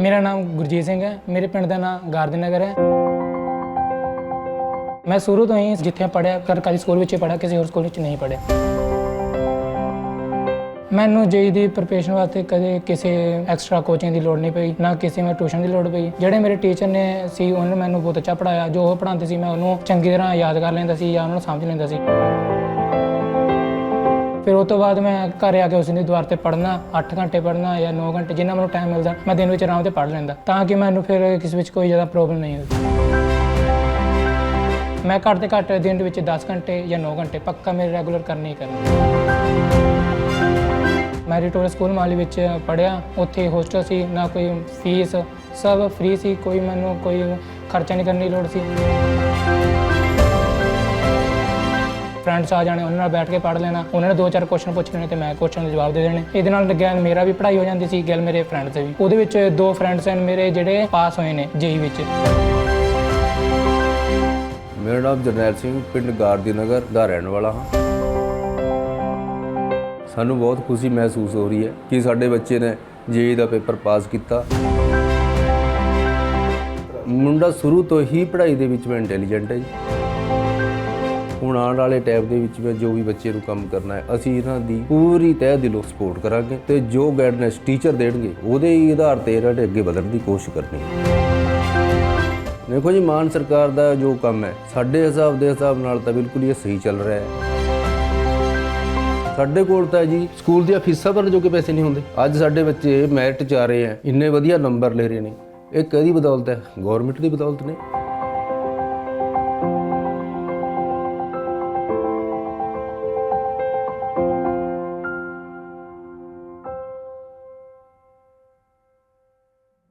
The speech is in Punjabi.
ਮੇਰਾ ਨਾਮ ਗੁਰਜੀਤ ਸਿੰਘ ਹੈ। ਮੇਰੇ ਪਿੰਡ ਦਾ ਨਾਮ ਗਾਰਦਨ ਨਗਰ ਹੈ। ਮੈਂ ਸ਼ੁਰੂ ਤੋਂ ਹੀ ਜਿੱਥੇ ਪੜਿਆ ਸਰਕਾਰੀ ਸਕੂਲ ਵਿੱਚ ਪੜਿਆ ਕਿਸੇ ਹੋਰ ਸਕੂਲ ਵਿੱਚ ਨਹੀਂ ਪੜਿਆ ਮੈਨੂੰ ਜੇਈ ਦੀ ਪ੍ਰਿਪਰੇਸ਼ਨ ਵਾਸਤੇ ਕਦੇ ਕਿਸੇ ਐਕਸਟਰਾ ਕੋਚਿੰਗ ਦੀ ਲੋੜ ਨਹੀਂ ਪਈ, ਨਾ ਕਿਸੇ ਮੈਂ ਟਿਊਸ਼ਨ ਦੀ ਲੋੜ ਪਈ। ਜਿਹੜੇ ਮੇਰੇ ਟੀਚਰ ਨੇ ਸੀ, ਉਹਨਾਂ ਨੇ ਮੈਨੂੰ ਬਹੁਤ ਅੱਛਾ ਪੜਾਇਆ ਜੋ ਉਹ ਪੜ੍ਹਾਉਂਦੇ ਸੀ, ਮੈਂ ਉਹਨੂੰ ਚੰਗੀ ਤਰ੍ਹਾਂ ਯਾਦ ਕਰ ਲੈਂਦਾ ਸੀ ਜਾਂ ਉਹਨਾਂ ਨੂੰ ਸਮਝ ਲੈਂਦਾ ਸੀ। ਫਿਰ ਉਹ ਤੋਂ ਬਾਅਦ ਮੈਂ ਘਰ ਆ ਕੇ ਉਸ ਦੀ ਦੁਆਰ ਤੇ ਪੜ੍ਹਨਾ 8 ਘੰਟੇ ਪੜ੍ਹਨਾ ਜਾਂ 9 ਘੰਟੇ, ਜਿੰਨਾ ਮੈਨੂੰ ਟਾਈਮ ਮਿਲਦਾ, ਮੈਂ ਦਿਨ ਵਿੱਚ ਆਰਾਮ ਤੇ ਪੜ੍ਹ ਲੈਂਦਾ, ਤਾਂ ਕਿ ਮੈਨੂੰ ਫਿਰ ਕਿਸੇ ਵਿੱਚ ਕੋਈ ਜ਼ਿਆਦਾ ਪ੍ਰੋਬਲਮ ਨਹੀਂ ਹੋਵੇ ਮੈਂ ਘੱਟ ਤੇ ਘੱਟ ਦਿਨ ਦੇ ਵਿੱਚ 10 ਘੰਟੇ ਜਾਂ 9 ਘੰਟੇ ਪੱਕਾ ਮੇਰੇ ਰੈਗੂਲਰ ਕਰਨੀ ਹੀ ਕਰਨੇ। ਮੈਂ ਰਿਟੋਰ ਸਕੂਲ ਮਾਲੀ ਵਿੱਚ ਪੜਿਆ ਉੱਥੇ ਹੋਸਟਲ ਸੀ, ਨਾ ਕੋਈ ਫੀਸ ਸਭ ਫ੍ਰੀ ਸੀ, ਕੋਈ ਮੈਨੂੰ ਕੋਈ ਖਰਚਾ ਨਹੀਂ ਕਰਨ ਦੀ ਲੋੜ ਸੀ। ਫਰੈਂਡਸ ਆ ਜਾਣੇ, ਉਹਨਾਂ ਨਾਲ ਬੈਠ ਕੇ ਪੜ੍ਹ ਲੈਣਾ, ਉਹਨਾਂ ਨੇ ਦੋ ਚਾਰ ਕੁਐਸਚਨ ਪੁੱਛ ਲੈਣੇ ਤੇ ਮੈਂ ਕੁਐਸਚਨ ਦੇ ਜਵਾਬ ਦੇ ਦੇਣੇ। ਇਹਦੇ ਨਾਲ ਲੱਗਿਆ ਮੇਰਾ ਵੀ ਪੜ੍ਹਾਈ ਹੋ ਜਾਂਦੀ ਸੀ, ਗੱਲ ਮੇਰੇ ਫਰੈਂਡਸ ਦੇ ਵੀ। ਉਹਦੇ ਵਿੱਚ ਦੋ ਫਰੈਂਡਸ ਹਨ ਮੇਰੇ ਜਿਹੜੇ ਪਾਸ ਹੋਏ ਨੇ, ਜੇਈ ਵਿੱਚ। ਮੇਰਾ ਨਾਮ ਜਰਨੈਲ ਸਿੰਘ, ਪਿੰਡ ਗਾਰਦੀ ਨਗਰ ਦਾ ਰਹਿਣ ਵਾਲਾ ਹਾਂ। ਸਾਨੂੰ ਬਹੁਤ ਖੁਸ਼ੀ ਮਹਿਸੂਸ ਹੋ ਰਹੀ ਹੈ ਕਿ ਸਾਡੇ ਬੱਚੇ ਨੇ ਜੇਈ ਦਾ ਪੇਪਰ ਪਾਸ ਕੀਤਾ। ਮੁੰਡਾ ਸ਼ੁਰੂ ਤੋਂ ਹੀ ਪੜ੍ਹਾਈ ਦੇ ਵਿੱਚ ਮੈਂ ਇੰਟੈਲੀਜੈਂਟ ਹੈ ਜੀ। ਹੁਣ ਆਉਣ ਵਾਲੇ ਟਾਈਮ ਦੇ ਵਿੱਚ ਮੈਂ ਜੋ ਵੀ ਬੱਚੇ ਨੂੰ ਕੰਮ ਕਰਨਾ ਹੈ, ਅਸੀਂ ਇਹਨਾਂ ਦੀ ਪੂਰੀ ਤਹਿ ਦਿਲੋਂ ਸਪੋਰਟ ਕਰਾਂਗੇ ਤੇ ਜੋ ਗਾਈਡਨੈਸ ਟੀਚਰ ਦੇਣਗੇ, ਉਹਦੇ ਹੀ ਆਧਾਰ ਤੇ ਇਹਨਾਂ ਨੇ ਅੱਗੇ ਵਧਣ ਦੀ ਕੋਸ਼ਿਸ਼ ਕਰਨੀ ਦੇਖੋ ਜੀ, ਮਾਨ ਸਰਕਾਰ ਦਾ ਜੋ ਕੰਮ ਹੈ, ਸਾਡੇ ਹਿਸਾਬ ਦੇ ਹਿਸਾਬ ਨਾਲ ਤਾਂ ਬਿਲਕੁਲ ਹੀ ਸਹੀ ਚੱਲ ਰਿਹਾ ਹੈ। ਸਾਡੇ ਕੋਲ ਤਾਂ ਜੀ ਸਕੂਲ ਦੀਆਂ ਫੀਸਾਂ ਭਰਨ ਜੋਗੇ ਪੈਸੇ ਨਹੀਂ ਹੁੰਦੇ। ਅੱਜ ਸਾਡੇ ਬੱਚੇ ਮੈਰਿਟ ਚ ਆ ਰਹੇ ਆ ਇੰਨੇ ਵਧੀਆ ਨੰਬਰ ਲੈ ਰਹੇ ਨੇ। ਇਹ ਕਦੀ ਬਦੌਲਤ ਹੈ ਗਵਰਨਮੈਂਟ ਦੀ ਬਦੌਲਤ ਨੇ।